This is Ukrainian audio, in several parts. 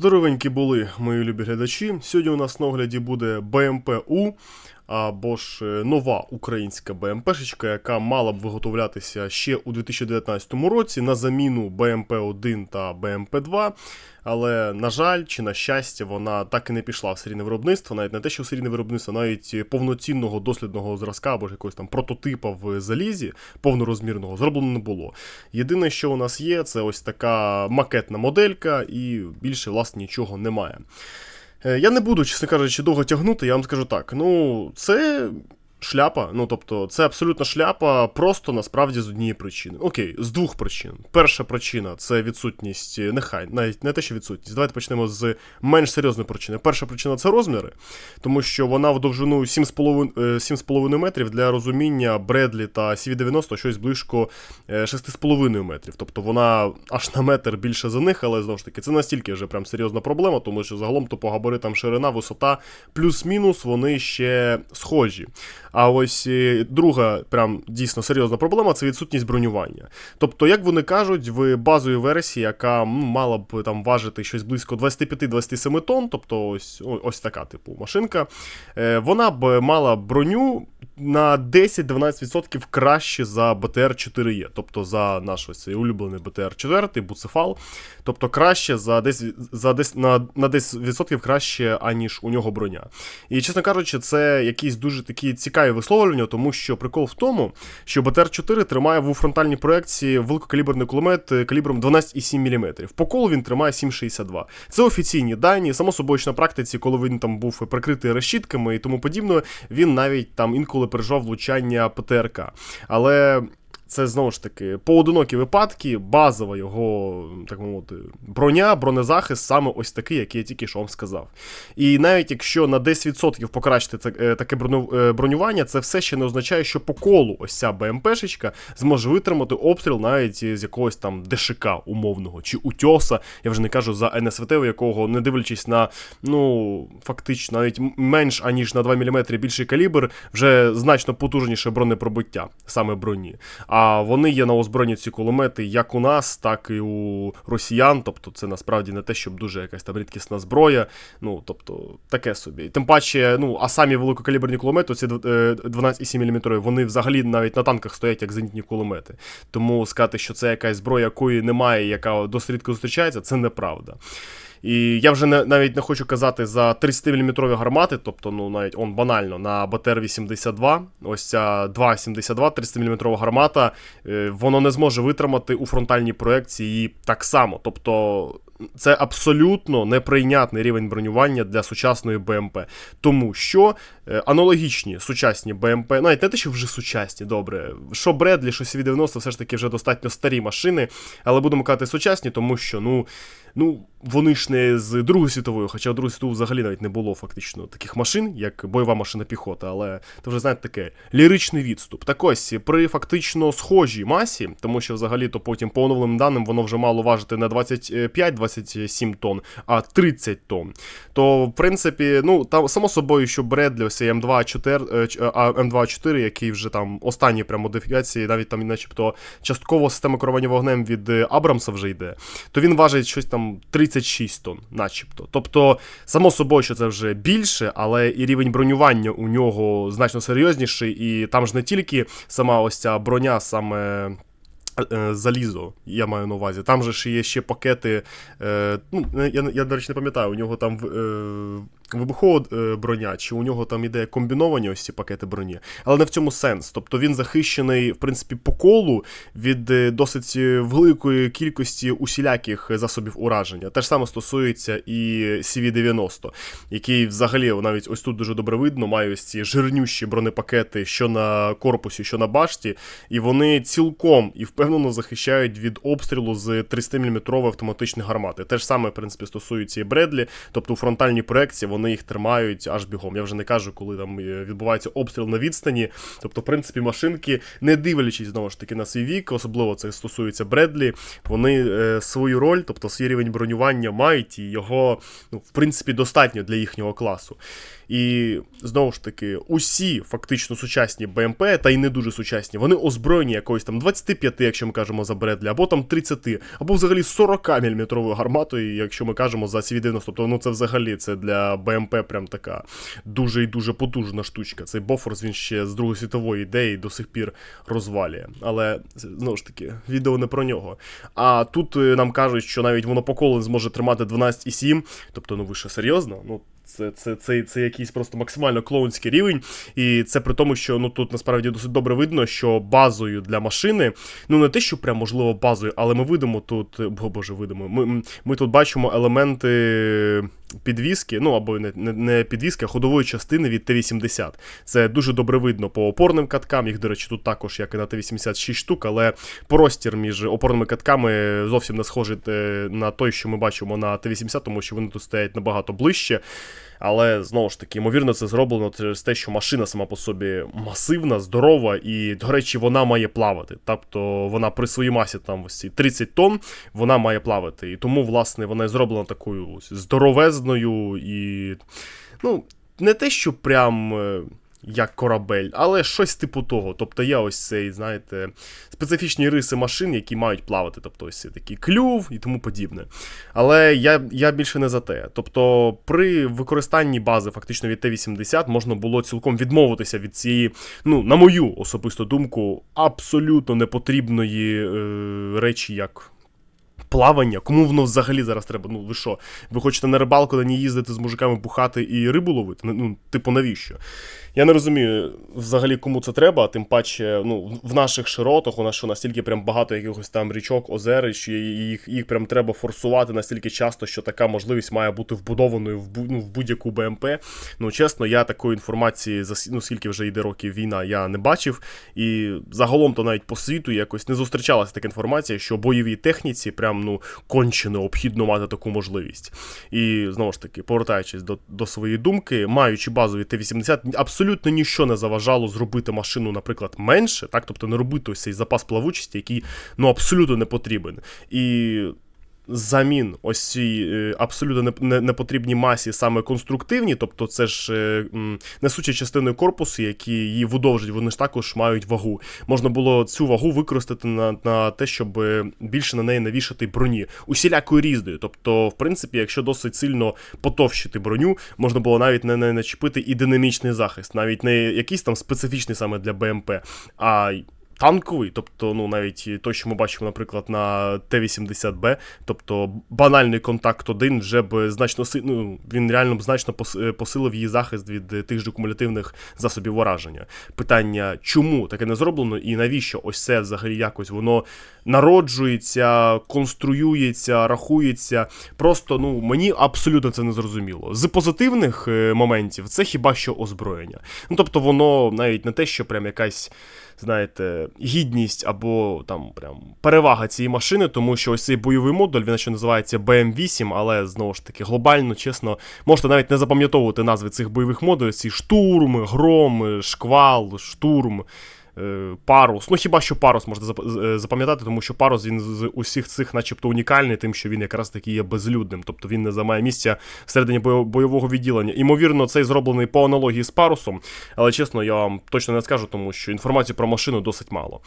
Здоровенькі були мої любі глядачі. Сьогодні у нас на огляді буде БМП-У, або ж е, нова українська БМПшечка, яка мала б виготовлятися ще у 2019 році на заміну БМП-1 та БМП-2. Але, на жаль, чи на щастя, вона так і не пішла в серійне виробництво, навіть не те, що в серійне виробництво, навіть повноцінного дослідного зразка або ж якогось там прототипа в залізі повнорозмірного зроблено не було. Єдине, що у нас є, це ось така макетна моделька, і більше, власне, нічого немає. Е, Я не буду, чесно кажучи, довго тягнути, я вам скажу так. Ну, це шляпа. Ну, тобто, це абсолютно шляпа, просто насправді з однієї причини. Окей, з двох причин. Перша причина це відсутність, е, нехай, навіть не те, що відсутність. Давайте почнемо з менш серйозної причини. Перша причина це розміри, тому що вона в довжину 7,5 е, 7,5 метрів для розуміння Бредлі та CV90 щось близько е, 6,5 метрів. Тобто вона аж на метр більше за них, але знову ж таки, це настільки вже прям серйозна проблема, тому що загалом то по габаритам ширина, висота, плюс-мінус вони ще схожі. А ось е, друга, прям дійсно серйозна проблема це відсутність бронювання. Тобто, як вони кажуть, в базовій версії, яка мала б там важити щось близько 25-27 тонн, тобто ось, ось така типу машинка, е, вона б мала броню на 10-12% краще за БТР 4Е, тобто за наш ось цей улюблений БТР 4, Буцефал. Тобто краще за десь за десь на, на 10% краще, аніж у нього броня. І чесно кажучи, це якісь дуже такі цікаві висловлювання, тому що прикол в тому, що БТР-4 тримає в фронтальній проекції великокаліберний кулемет е, калібром 12,7 мм. По колу він тримає 7,62. Це офіційні дані. Само собою, що на практиці, коли він там був прикритий решітками і тому подібне, він навіть там інколи переживав влучання ПТРК. Але це знову ж таки поодинокі випадки, базова його, так мовити, броня, бронезахист саме ось такий, який я тільки що вам сказав. І навіть якщо на 10% покращити е, таке е, бронювання, це все ще не означає, що по колу ось ця БМПшечка зможе витримати обстріл навіть з якогось там ДШК умовного чи утьоса. Я вже не кажу за НСВТ, у якого, не дивлячись на ну фактично навіть менш аніж на 2 мм більший калібр, вже значно потужніше бронепробиття, саме броні. А вони є на озброєнні ці кулемети як у нас, так і у росіян. Тобто це насправді не те, щоб дуже якась там рідкісна зброя. Ну тобто таке собі. Тим паче, ну а самі великокаліберні кулемети, ці 12,7 мм, вони взагалі навіть на танках стоять як зенітні кулемети. Тому сказати, що це якась зброя, якої немає, яка досить рідко зустрічається, це неправда. І я вже не, навіть не хочу казати за 30-мм гармати, тобто, ну навіть он банально на БТР-82, ось ця 2,72 30-мм гармата, е, воно не зможе витримати у фронтальній проекції так само. Тобто це абсолютно неприйнятний рівень бронювання для сучасної БМП. Тому що е, аналогічні сучасні БМП, навіть не те, що вже сучасні, добре, що Бредлі, що CV90, все ж таки вже достатньо старі машини, але будемо казати сучасні, тому що, ну. Ну, вони ж не з Другої світової, хоча в Другої світової взагалі навіть не було фактично таких машин, як бойова машина піхота, але це вже знаєте таке ліричний відступ. Так ось при фактично схожій масі, тому що взагалі то потім по оновленим даним воно вже мало важити не 25-27 тонн, а 30 тонн. То, в принципі, ну там само собою, що Бредлі, ось цей М2 е, а, М2-4, який вже там останні прям модифікації, навіть там, начебто, частково система керування вогнем від Абрамса вже йде, то він важить щось там 36 тонн, начебто. Тобто, само собою, що це вже більше, але і рівень бронювання у нього значно серйозніший, і там ж не тільки сама ось ця броня, саме. е, Залізо, я маю на увазі. Там же ж є ще пакети. Е, ну, я, я, до речі, не пам'ятаю, у нього там е, вибухова е, броня, чи у нього там іде комбіновані ось ці пакети броні. Але не в цьому сенс. Тобто він захищений, в принципі, по колу від е, досить великої кількості усіляких засобів ураження. Те ж саме стосується і CV-90, який взагалі навіть ось тут дуже добре видно, має ось ці жирнющі бронепакети, що на корпусі, що на башті, і вони цілком і впевнено захищають від обстрілу з 30-мм автоматичної гармати. Те ж саме, в принципі, стосується і Бредлі, тобто у фронтальній проекції вони вони їх тримають аж бігом. Я вже не кажу, коли там е, відбувається обстріл на відстані. Тобто, в принципі, машинки, не дивлячись знову ж таки на свій вік, особливо це стосується Бредлі, вони е, свою роль, тобто свій рівень бронювання мають, і його, ну, в принципі, достатньо для їхнього класу. І знову ж таки, усі фактично сучасні БМП, та й не дуже сучасні, вони озброєні якоюсь там 25, якщо ми кажемо за Бредлі, або там 30, або взагалі 40 мм гарматою, якщо ми кажемо за CV-90. Тобто, ну це взагалі це для БМП прям така дуже і дуже потужна штучка. Цей Бофорс він ще з Другої світової ідеї до сих пір розвалює. Але знову ж таки, відео не про нього. А тут е, нам кажуть, що навіть воно по зможе тримати 12,7. Тобто, ну ви що серйозно? Ну. Це це, це, це якийсь просто максимально клоунський рівень. І це при тому, що ну тут насправді досить добре видно, що базою для машини, ну не те, що прям можливо базою, але ми видимо тут, о боже, видимо, ми, ми тут бачимо елементи підвіски, ну або не, не, підвіски, а ходової частини від Т-80. Це дуже добре видно по опорним каткам. Їх, до речі, тут також, як і на Т-86 штук, але простір між опорними катками зовсім не схожий е, на той, що ми бачимо на Т-80, тому що вони тут стоять набагато ближче. Але знову ж таки, ймовірно, це зроблено через те, що машина сама по собі масивна, здорова, і, до речі, вона має плавати. Тобто вона при своїй масі там ось ці 30 тонн, вона має плавати. І тому, власне, вона зроблена такою ось здоровезною і. Ну, не те, що прям. Як корабель, але щось типу того. Тобто є ось цей, знаєте, специфічні риси машин, які мають плавати, тобто ось такий клюв і тому подібне. Але я я більше не за те. Тобто, при використанні бази фактично від Т-80 можна було цілком відмовитися від цієї, ну, на мою особисту думку, абсолютно непотрібної е, речі, як. Плавання, кому воно взагалі зараз треба? Ну ви що? Ви хочете на рибалку на ній їздити з мужиками бухати і рибу ловити? Ну, типу, навіщо? Я не розумію взагалі, кому це треба, тим паче, ну, в наших широтах у нас що настільки прям багато якихось там річок, озер, що їх їх прям треба форсувати настільки часто, що така можливість має бути вбудованою в ну, в будь-яку БМП. Ну, чесно, я такої інформації ну, скільки вже йде років війна, я не бачив. І загалом то навіть по світу якось не зустрічалася така інформація, що бойовій техніці прям ну конче необхідно мати таку можливість. І знову ж таки, повертаючись до, до своєї думки, маючи базові Т-80, абсолютно абсолютно ніщо не заважало зробити машину, наприклад, менше, так, тобто не робити ось цей запас плавучості, який ну абсолютно не потрібен. І замін ось цій е, абсолютно непотрібній масі саме конструктивні, тобто це ж е, несучі частиною корпусу, які її видовжать, вони ж також мають вагу. Можна було цю вагу використати на на те, щоб більше на неї навішати броні усілякою різною. Тобто, в принципі, якщо досить сильно потовщити броню, можна було навіть не, не начепити і динамічний захист, навіть не якийсь там специфічний саме для БМП, а танковий, тобто, ну навіть той, що ми бачимо, наприклад, на Т-80Б, тобто банальний контакт 1 вже б значно ну, він реально б значно е, посилив її захист від тих же кумулятивних засобів ураження. Питання, чому таке не зроблено, і навіщо ось це взагалі якось воно народжується, конструюється, рахується. Просто ну мені абсолютно це не зрозуміло. З позитивних е, моментів це хіба що озброєння. Ну тобто, воно навіть не те, що прям якась знаєте, гідність або там прям перевага цієї машини, тому що ось цей бойовий модуль, він ще називається BM8, але знову ж таки глобально, чесно, можете навіть не запам'ятовувати назви цих бойових модулів: ці штурм, гром, шквал, штурм. Е, парус. Ну хіба що парус можна е, запам'ятати, тому що парус він з усіх цих, начебто, унікальний, тим, що він якраз таки є безлюдним, тобто він не займає місця всередині бойового відділення. Імовірно, цей зроблений по аналогії з парусом, але чесно, я вам точно не скажу, тому що інформації про машину досить мало.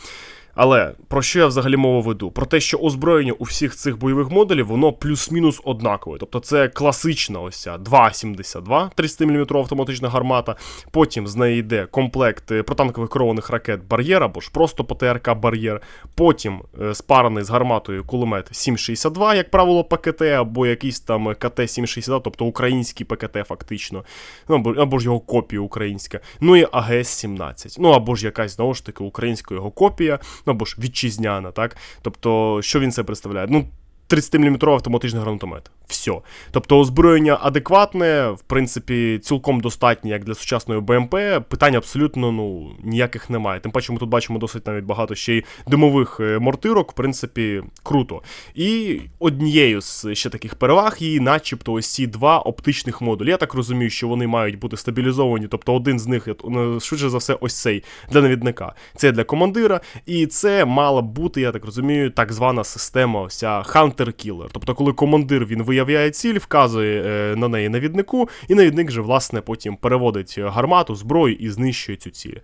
Але про що я взагалі мову веду? Про те, що озброєння у всіх цих бойових моделів, воно плюс-мінус однакове. Тобто це класична ось ця 2,72 30-мм автоматична гармата. Потім з неї йде комплект е, протанкових керованих ракет бар'єр або ж просто ПТРК бар'єр. Потім е, спарений з гарматою кулемет 7,62, як правило, ПКТ, або якийсь там КТ-762, тобто український ПКТ, фактично. Ну, або ж його копія українська. Ну і АГС-17. Ну або ж якась знову ж таки українська його копія ну або ж вітчизняна, так? Тобто, що він це представляє? Ну, 30-мм автоматичний гранатомет. Все. Тобто озброєння адекватне, в принципі, цілком достатнє як для сучасної БМП. Питань абсолютно ну, ніяких немає. Тим паче, ми тут бачимо досить навіть багато ще й димових е, мортирок, в принципі, круто. І однією з ще таких переваг її, начебто, ось ці два оптичних модулі. Я так розумію, що вони мають бути стабілізовані, тобто один з них, е, швидше за все, ось цей для навідника. Це для командира, і це мала б бути, я так розумію, так звана система ось Hunter-Killer. Тобто, коли командир він виявляє ціль, вказує е, на неї навіднику, і навідник же, власне, потім переводить гармату, зброю і знищує цю ціль.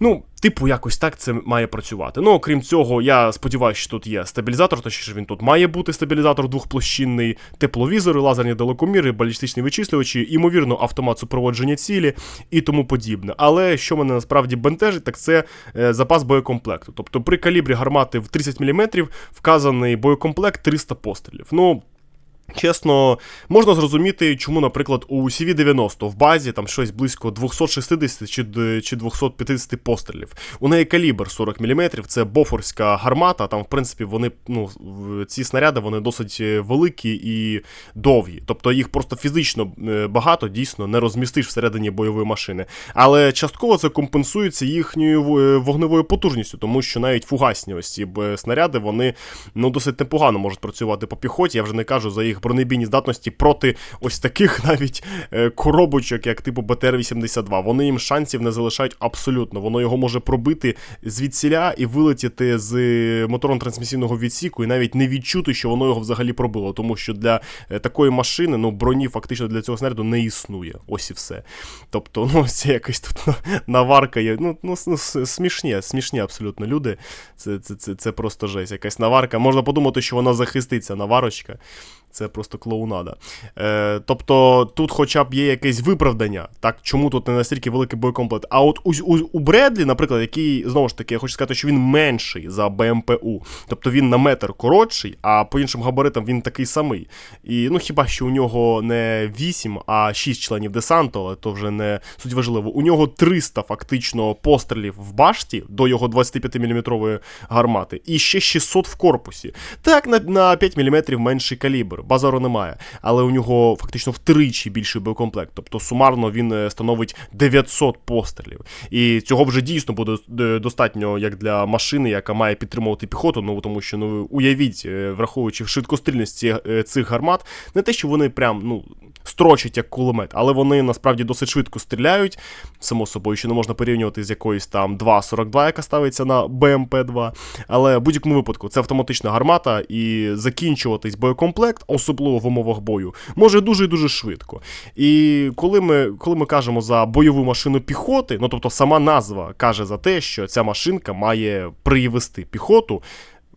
Ну, типу, якось так це має працювати. Ну, окрім цього, я сподіваюся, що тут є стабілізатор, точніше він тут має бути стабілізатор двохплощинний, тепловізори, лазерні далекоміри, балістичні вичислювачі, ймовірно, автомат супроводження цілі і тому подібне. Але що мене насправді бентежить, так це е, запас боєкомплекту. Тобто при калібрі гармати в 30 мм вказаний боєкомплект 300 пострілів. Ну. Чесно, можна зрозуміти, чому, наприклад, у CV-90 в базі там щось близько 260 чи чи 250 пострілів. У неї калібр 40 мм, це бофорська гармата. Там, в принципі, вони ну, ці снаряди вони досить е, великі і довгі. Тобто їх просто фізично е, багато дійсно не розмістиш всередині бойової машини. Але частково це компенсується їхньою е, вогневою потужністю, тому що навіть фугасні ось ці снаряди вони ну, досить непогано можуть працювати по піхоті. Я вже не кажу за їх бронебійні здатності проти ось таких навіть е, коробочок, як типу БТР-82. Вони їм шансів не залишають абсолютно. Воно його може пробити звідсіля і вилетіти з моторно-трансмісійного відсіку, і навіть не відчути, що воно його взагалі пробило. Тому що для е, такої машини ну, броні фактично для цього снаряду не існує. Ось і все. Тобто, ну, це якась тут наварка є. Ну, ну смішні, смішні абсолютно люди. Це, це, це, Це просто жесть. Якась наварка. Можна подумати, що вона захиститься, наварочка. Це просто клоунада. Е, Тобто тут хоча б є якесь виправдання, так, чому тут не настільки великий боєкомплект. А от у, у, у Бредлі, наприклад, який, знову ж таки, я хочу сказати, що він менший за БМПУ. Тобто він на метр коротший, а по іншим габаритам він такий самий. І ну хіба що у нього не 8, а 6 членів десанту, але то вже не суть важливо. У нього 300 фактично пострілів в башті до його 25-мм гармати, і ще 600 в корпусі. Так, на, на 5 мм менший калібр калібр, базару немає, але у нього фактично втричі більший боєкомплект. Тобто сумарно він е, становить 900 пострілів. І цього вже дійсно буде е, достатньо як для машини, яка має підтримувати піхоту. Ну тому що ну уявіть, е, враховуючи швидкострільність цих гармат, не те, що вони прям ну строчать як кулемет, але вони насправді досить швидко стріляють. Само собою, що не можна порівнювати з якоюсь там 2.42, яка ставиться на БМП-2. Але в будь-якому випадку це автоматична гармата, і закінчуватись боєкомплект, особливо в умовах бою, може дуже і дуже швидко. І коли ми коли ми кажемо за бойову машину піхоти, ну тобто сама назва каже за те, що ця машинка має привести піхоту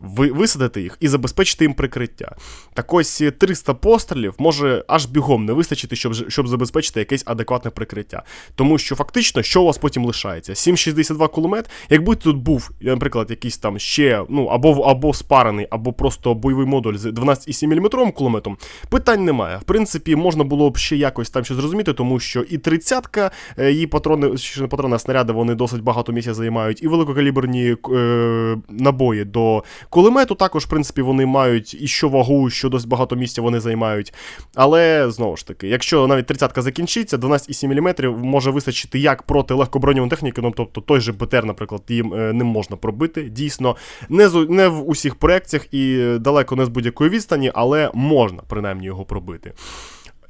висадити їх і забезпечити їм прикриття. Так ось 300 пострілів може аж бігом не вистачити, щоб щоб забезпечити якесь адекватне прикриття. Тому що фактично, що у вас потім лишається? 7,62 кулемет, якби тут був, наприклад, якийсь там ще, ну, або або спарений, або просто бойовий модуль з 12,7 мм кулеметом, питань немає. В принципі, можна було б ще якось там щось зрозуміти, тому що і 30-ка, е, її патрони, ще не патрони, а снаряди, вони досить багато місця займають, і великокаліберні е, набої до Кулемету також, в принципі, вони мають і що вагу, що досить багато місця вони займають. Але знову ж таки, якщо навіть 30-ка закінчиться, 12,7 мм може вистачити як проти легкоброньової техніки, ну тобто той же БТР, наприклад, їм е, не можна пробити. Дійсно, не з, не в усіх проекціях і далеко не з будь-якої відстані, але можна принаймні його пробити.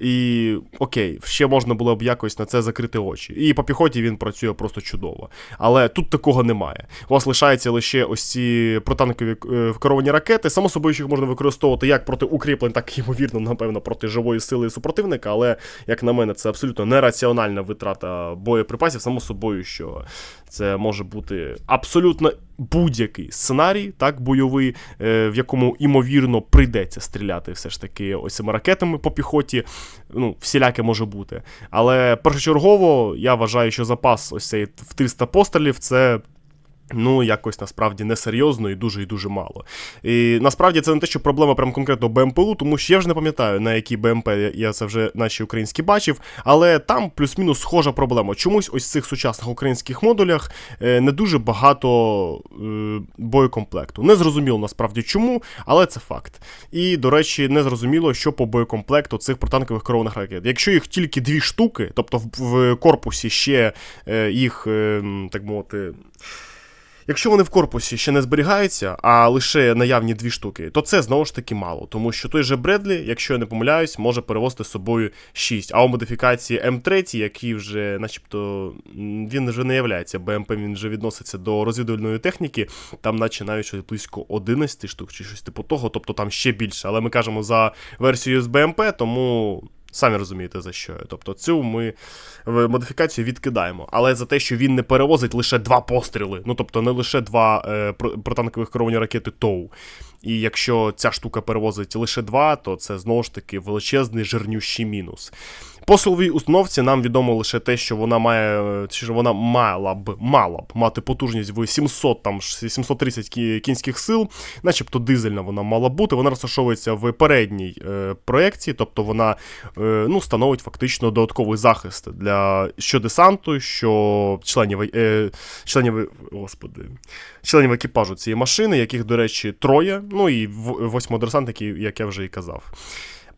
І окей, ще можна було б якось на це закрити очі. І по піхоті він працює просто чудово. Але тут такого немає. У вас лишається лише ось ці протанкові е, керовані ракети. Само собою, що їх можна використовувати як проти укріплень, так і ймовірно, напевно, проти живої сили супротивника. Але, як на мене, це абсолютно нераціональна витрата боєприпасів. Само собою, що це може бути абсолютно будь-який сценарій, так, бойовий, е, в якому імовірно прийдеться стріляти все ж таки ось цими ракетами по піхоті. Ну, всіляке може бути. Але першочергово я вважаю, що запас ось цей в 300 пострілів це Ну, якось насправді несерйозно і дуже і дуже мало. І насправді це не те, що проблема прям конкретно БМПУ, тому що я вже не пам'ятаю, на якій БМП я це вже наші українські бачив, але там плюс-мінус схожа проблема. Чомусь ось в цих сучасних українських модулях е, не дуже багато е, боєкомплекту. Не зрозуміло насправді чому, але це факт. І, до речі, не зрозуміло, що по боєкомплекту цих протанкових керованих ракет. Якщо їх тільки дві штуки, тобто в, корпусі ще е, їх, е, так мовити. Якщо вони в корпусі ще не зберігаються, а лише наявні дві штуки, то це знову ж таки мало, тому що той же Бредлі, якщо я не помиляюсь, може перевозити з собою 6. А у модифікації М3, який вже, начебто, він вже не являється БМП, він вже відноситься до розвідувальної техніки, там, наче навіть щось близько 11 штук чи щось типу того, тобто там ще більше. Але ми кажемо за версію з БМП, тому. Самі розумієте, за що. Тобто цю ми модифікацію відкидаємо. Але за те, що він не перевозить лише два постріли, ну тобто не лише два е, протанкових керовані ракети ТОУ. І якщо ця штука перевозить лише два, то це знову ж таки величезний жирнющий мінус. По силовій установці нам відомо лише те, що вона має, що вона мала б мала б мати потужність в 700 там 730 кінських сил, начебто дизельна вона мала бути. Вона розташовується в передній е, проєкції, тобто вона е, ну, становить фактично додатковий захист для що десанту, що членів е, членів, господи, членів екіпажу цієї машини, яких, до речі, троє. Ну і восьмидесантники, як я вже і казав.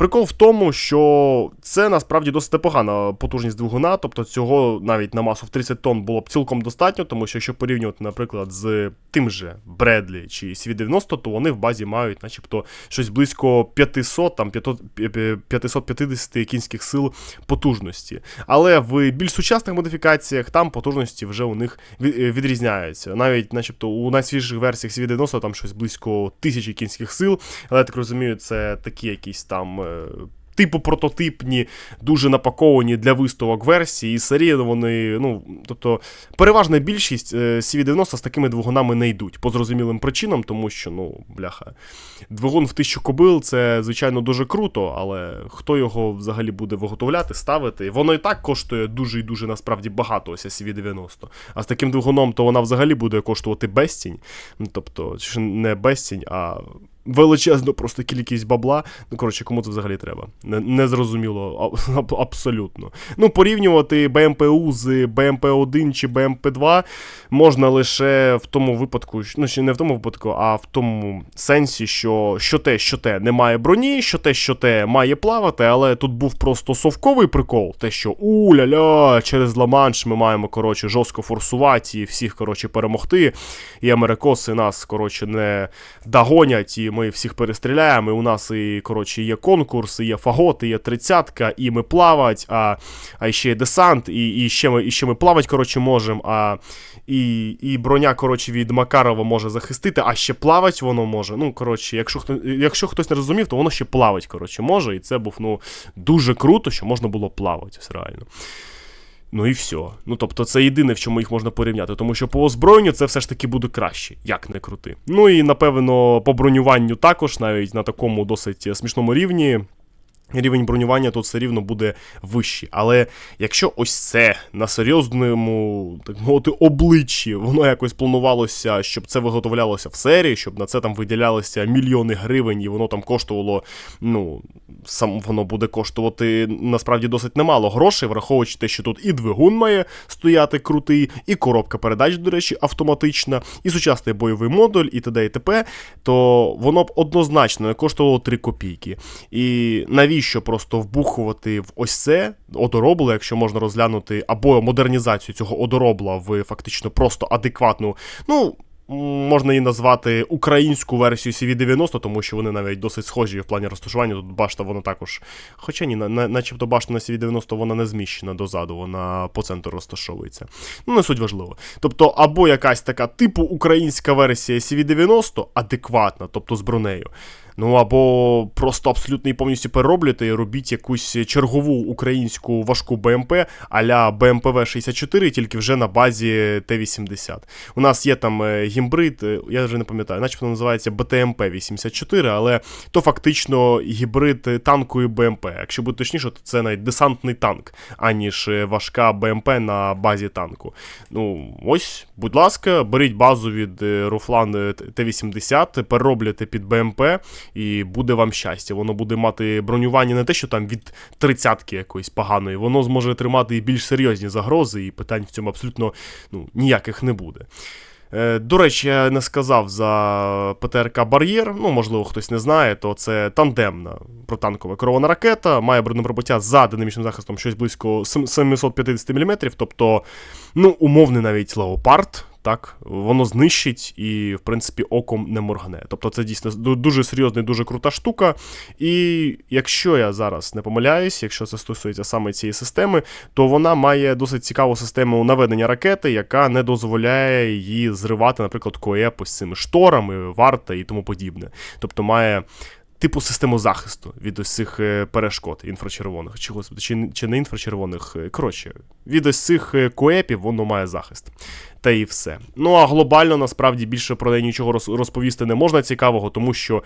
Прикол в тому, що це насправді досить непогана потужність двигуна, тобто цього навіть на масу в 30 тонн було б цілком достатньо, тому що якщо порівнювати, наприклад, з тим же Бредлі чи CV90, то вони в базі мають, начебто, щось близько 500, там 550 кінських сил потужності. Але в більш сучасних модифікаціях там потужності вже у них відрізняються. Навіть, начебто, у найсвіжіших версіях CV90 там щось близько 1000 кінських сил, але я так розумію, це такі якісь там. Типу прототипні, дуже напаковані для виставок версії, і серії вони, ну, тобто, переважна більшість е, CV90 з такими двигунами не йдуть по зрозумілим причинам, тому що, ну, бляха, двигун в тисячу кобил це, звичайно, дуже круто, але хто його взагалі буде виготовляти, ставити? Воно і так коштує дуже і дуже насправді багато, ось CV90. А з таким двигуном, то вона взагалі буде коштувати безцінь. Ну, тобто, не безцінь, а величезну просто кількість бабла. Ну, коротше, кому це взагалі треба. Незрозуміло не абсолютно. Ну, порівнювати БМПУ з БМП-1 чи БМП-2 можна лише в тому випадку, ну, ще не в тому випадку, а в тому сенсі, що що те, що те немає броні, що те, що те має плавати, але тут був просто совковий прикол, те, що у-ля-ля, через Ла-Манш ми маємо, коротше, жорстко форсувати і всіх, коротше, перемогти. І америкоси нас, коротше, не догонять. і ми всіх перестріляємо. і У нас і коротше, є конкурс, і є фагот, і є тридцятка, і ми плавать, а а ще є десант, і і, ще ми і ще ми плавать коротше, можемо. а і і броня коротше, від Макарова може захистити, а ще плавать воно може. Ну, коротше, Якщо хто, якщо хтось не розумів, то воно ще плавать коротше, може. І це був ну, дуже круто, що можна було плавати. реально. Ну і все. Ну тобто, це єдине, в чому їх можна порівняти, тому що по озброєнню це все ж таки буде краще, як не крути. Ну і напевно по бронюванню також, навіть на такому досить смішному рівні. Рівень бронювання тут все рівно буде вищий. Але якщо ось це на серйозному, так мовити, обличчі, воно якось планувалося, щоб це виготовлялося в серії, щоб на це там виділялися мільйони гривень, і воно там коштувало, ну, сам воно буде коштувати насправді досить немало грошей, враховуючи те, що тут і двигун має стояти крутий, і коробка передач, до речі, автоматична, і сучасний бойовий модуль, і т.д. і т.п., то воно б однозначно не коштувало 3 копійки. І навіщо? Навіщо просто вбухувати в ось це одоробло, якщо можна розглянути, або модернізацію цього одоробла в фактично просто адекватну, ну. Можна її назвати українську версію CV90, тому що вони навіть досить схожі в плані розташування. Тут башта вона також. Хоча ні, на, начебто башта на CV90 вона не зміщена дозаду, вона по центру розташовується. Ну, не суть важливо. Тобто, або якась така типу українська версія CV90, адекватна, тобто з бронею. Ну або просто абсолютно і повністю перероблюйте і робіть якусь чергову українську важку БМП а-ля БМПВ 64, тільки вже на базі Т-80. У нас є там е, гібрид, е, я вже не пам'ятаю, начебто називається БТМП-84, але то фактично гібрид танку і БМП. Якщо бути точніше, то це навіть десантний танк, аніж е, важка БМП на базі танку. Ну, ось, будь ласка, беріть базу від Руфлан е, Т-80, перероблюйте під БМП, і буде вам щастя. Воно буде мати бронювання не те, що там від тридцятки якоїсь поганої, воно зможе тримати і більш серйозні загрози, і питань в цьому абсолютно ну, ніяких не буде. Е, До речі, я не сказав за ПТРК Бар'єр. Ну, можливо, хтось не знає, то це тандемна протанкова керована ракета, має бронепробиття за динамічним захистом щось близько 750 мм, тобто, ну, умовний навіть леопард. Так, воно знищить і, в принципі, оком не моргне. Тобто це дійсно дуже серйозна і дуже крута штука. І якщо я зараз не помиляюсь, якщо це стосується саме цієї системи, то вона має досить цікаву систему наведення ракети, яка не дозволяє її зривати, наприклад, коепу з цими шторами, варта і тому подібне. Тобто має. Типу систему захисту від ось цих е, перешкод інфрачервоних, чи, чи, чи не інфрачервоних. е, Коротше, від ось цих е, коепів воно має захист. Та і все. Ну а глобально насправді більше про неї нічого розповісти не можна цікавого, тому що,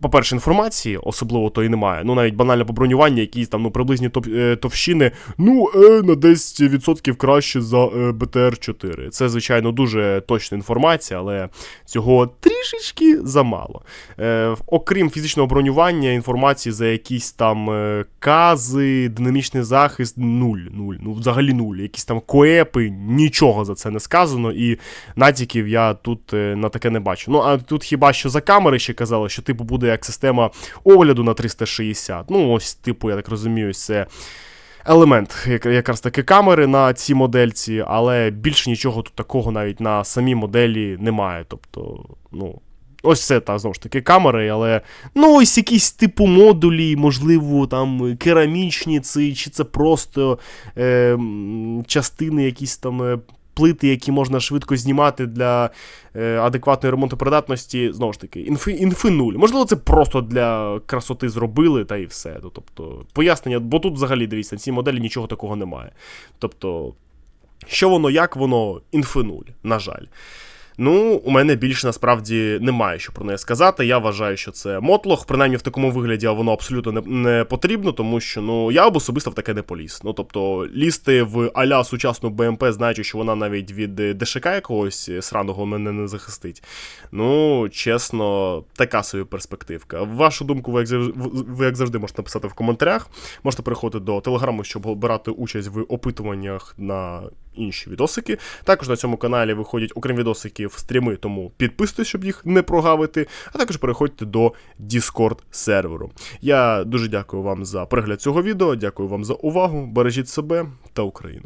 по-перше, інформації особливо то і немає. Ну навіть банальне побронювання, якісь там ну приблизні топ, е, товщини, ну е, на 10% краще за е, БТР-4. Це, звичайно, дуже точна інформація, але цього трішечки замало. Е, окрім фізичного бронювання, інформації за якісь там е, кази, динамічний захист, нуль, нуль. Ну, взагалі нуль. Якісь там коепи, нічого за це не сказано, і натяків я тут е, на таке не бачу. Ну, а тут хіба що за камери ще казали, що типу буде як система огляду на 360. Ну, ось, типу, я так розумію, це. Елемент якраз таки камери на цій модельці, але більше нічого тут такого навіть на самій моделі немає. Тобто, ну, ось це та знову ж таки камери, але ну ось якісь типу модулі, можливо, там керамічні, ці, чи це просто е, частини, якісь там. Плити, які можна швидко знімати для е, адекватної ремонтопридатності, знову ж таки, інфи, інфи нуль. Можливо, це просто для красоти зробили, та і все. Ну, тобто, пояснення, бо тут взагалі дивіться, на цій моделі нічого такого немає. Тобто, що воно, як воно, інфи нуль, на жаль. Ну, у мене більше насправді немає що про неї сказати. Я вважаю, що це мотлох. Принаймні в такому вигляді воно абсолютно не, не потрібно, тому що ну я б особисто в таке не поліз. Ну тобто, лізти в аля сучасну БМП, знаючи, що вона навіть від е, ДШК якогось сраного мене не захистить. Ну, чесно, така собі перспективка. Вашу думку, ви як, завжди, ви як завжди можете написати в коментарях. Можете переходити до телеграму, щоб брати участь в опитуваннях на інші відосики. Також на цьому каналі виходять, окрім відосиків, стріми, тому підписуйтесь, щоб їх не прогавити. А також переходьте до Discord серверу. Я дуже дякую вам за перегляд цього відео. Дякую вам за увагу. Бережіть себе та Україну.